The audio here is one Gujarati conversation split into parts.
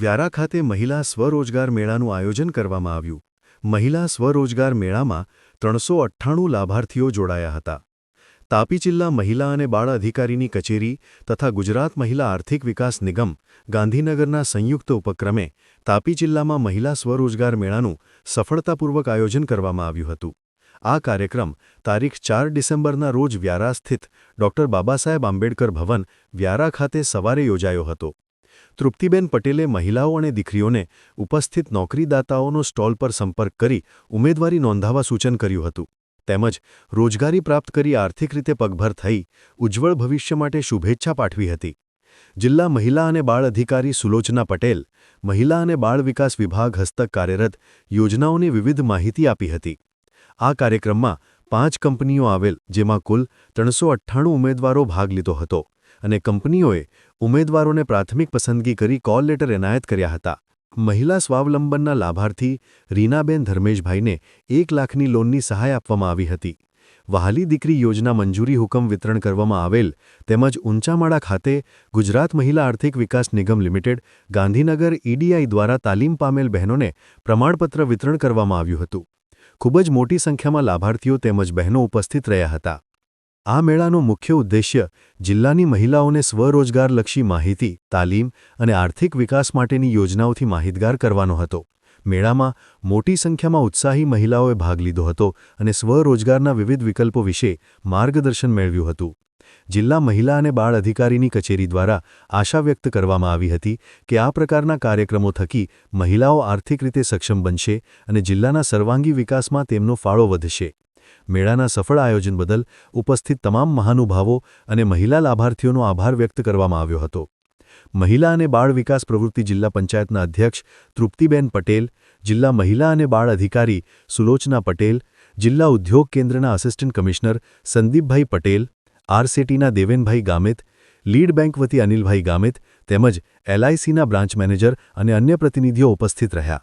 વ્યારા ખાતે મહિલા સ્વરોજગાર મેળાનું આયોજન કરવામાં આવ્યું. મહિલા સ્વરોજગાર મેળામાં ત્રણસો અઠ્ઠાણું લાભાર્થીઓ જોડાયા હતા. તાપી જિલ્લા મહિલા અને બાળ અધિકારીની કચેરી તથા ગુજરાત મહિલા આર્થિક વિકાસ નિગમ ગાંધીનગરના સંયુક્ત ઉપક્રમે તાપી જિલ્લામાં મહિલા સ્વરોજગાર મેળાનું સફળતાપૂર્વક આયોજન કરવામાં આવ્યું હતું. આ કાર્યક્રમ તારીખ ચાર ડિસેમ્બરના રોજ વ્યારા સ્થિત ડોક્ટર બાબાસાહેબ આંબેડકર ભવન વ્યારા ખાતે સવારે યોજાયો હતો. તૃપ્તિબેન પટેલે મહિલાઓ અને દીકરીઓને ઉપસ્થિત નોકરીદાતાઓનો સ્ટોલ પર સંપર્ક કરી ઉમેદવારી નોંધાવા સૂચન કર્યું હતું. તેમજ રોજગારી પ્રાપ્ત કરી આર્થિક રીતે પગભર થઈ ઉજ્જવળ ભવિષ્ય માટે શુભેચ્છા પાઠવી હતી. જિલ્લા મહિલા અને બાળ અધિકારી સુલોચના પટેલ મહિલા અને બાળ વિકાસ વિભાગ હસ્તક કાર્યરત યોજનાઓની વિવિધ માહિતી આપી હતી. આ કાર્યક્રમમાં પાંચ કંપનીઓ આવેલ, જેમાં કુલ ત્રણસો ઉમેદવારો ભાગ લીધો હતો. અને કંપનીઓએ ઉમેદવારોને પ્રાથમિક પસંદગી કરી કોલ લેટર એનાયત કર્યા હતા. મહિલા સ્વાવલંબનના લાભાર્થી રીનાબેન ધર્મેશભાઈને એક લાખની લોનની સહાય આપવામાં આવી હતી. વહાલી દીકરી યોજના મંજૂરી હુકમ વિતરણ કરવામાં આવેલ તેમજ ઊંચામાળા ખાતે ગુજરાત મહિલા આર્થિક વિકાસ નિગમ લિમિટેડ, ગાંધીનગર ઈડીઆઈ દ્વારા તાલીમ પામેલ બહેનોને પ્રમાણપત્ર વિતરણ કરવામાં આવ્યું હતું. ખૂબ જ મોટી સંખ્યામાં લાભાર્થીઓ તેમજ બહેનો ઉપસ્થિત રહ્યા હતા. આ મેળાનો મુખ્ય ઉદ્દેશ્ય જિલ્લાની મહિલાઓને સ્વરોજગારલક્ષી માહિતી, તાલીમ અને આર્થિક વિકાસ માટેની યોજનાઓથી માહિતગાર કરવાનો હતો. મેળામાં મોટી સંખ્યામાં ઉત્સાહી મહિલાઓએ ભાગ લીધો હતો અને સ્વરોજગારના વિવિધ વિકલ્પો વિશે માર્ગદર્શન મેળવ્યું હતું. જિલ્લા મહિલા અને બાળ અધિકારીની કચેરી દ્વારા આશા વ્યક્ત કરવામાં આવી હતી કે આ પ્રકારના કાર્યક્રમો થકી મહિલાઓ આર્થિક રીતે સક્ષમ બનશે અને જિલ્લાના સર્વાંગી વિકાસમાં તેમનો ફાળો વધશે. મેળાના સફળ આયોજન બદલ ઉપસ્થિત તમામ મહાનુભાવો અને મહિલા લાભાર્થીઓનો આભાર વ્યક્ત કરવામાં આવ્યો હતો. મહિલા અને બાળ વિકાસ પ્રવૃત્તિ જિલ્લા પંચાયતના અધ્યક્ષ તૃપ્તિબેન પટેલ, જિલ્લા મહિલા અને બાળ અધિકારી સુલોચના પટેલ, જિલ્લા ઉદ્યોગ કેન્દ્રના આસિસ્ટન્ટ કમિશનર સંદીપભાઈ પટેલ, આરસેટીના દેવેનભાઈ ગામિત, લીડ બેંક વતી અનિલભાઈ ગામિત તેમજ એલઆઈસીના બ્રાન્ચ મેનેજર અને અન્ય પ્રતિનિધિઓ ઉપસ્થિત રહ્યા.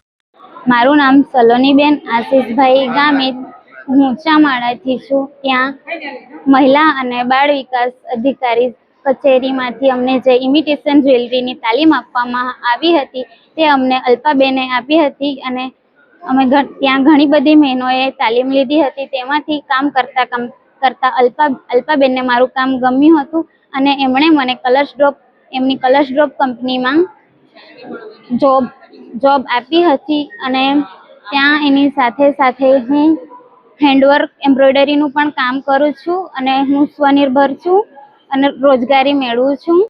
મારું નામ સલોનીબેન આશિષભાઈ ગામિત હું ઊંચામાળાથી છું? ત્યાં મહિલા અને બાળ વિકાસ અધિકારી કચેરીમાંથી અમને જે ઇમિટેશન જ્વેલરીની તાલીમ આપવામાં આવી હતી, તે અમને અલ્પાબેને આપી હતી અને અમે ત્યાં ઘણી બધી બહેનોએ તાલીમ લીધી હતી. તેમાંથી કામ કરતાં કામ કરતાં અલ્પા, અલ્પાબેનને મારું કામ ગમ્યું હતું અને એમણે મને કલર્સ ડ્રોપ એમની કલર્સ ડ્રોપ કંપનીમાં જોબ જોબ આપી હતી અને ત્યાં એની સાથે સાથે હું હેન્ડવર્ક એમ્બ્રોઇડરીનું પણ કામ કરું છું અને હું સ્વનિર્ભર છું અને રોજગારી મેળવું છું.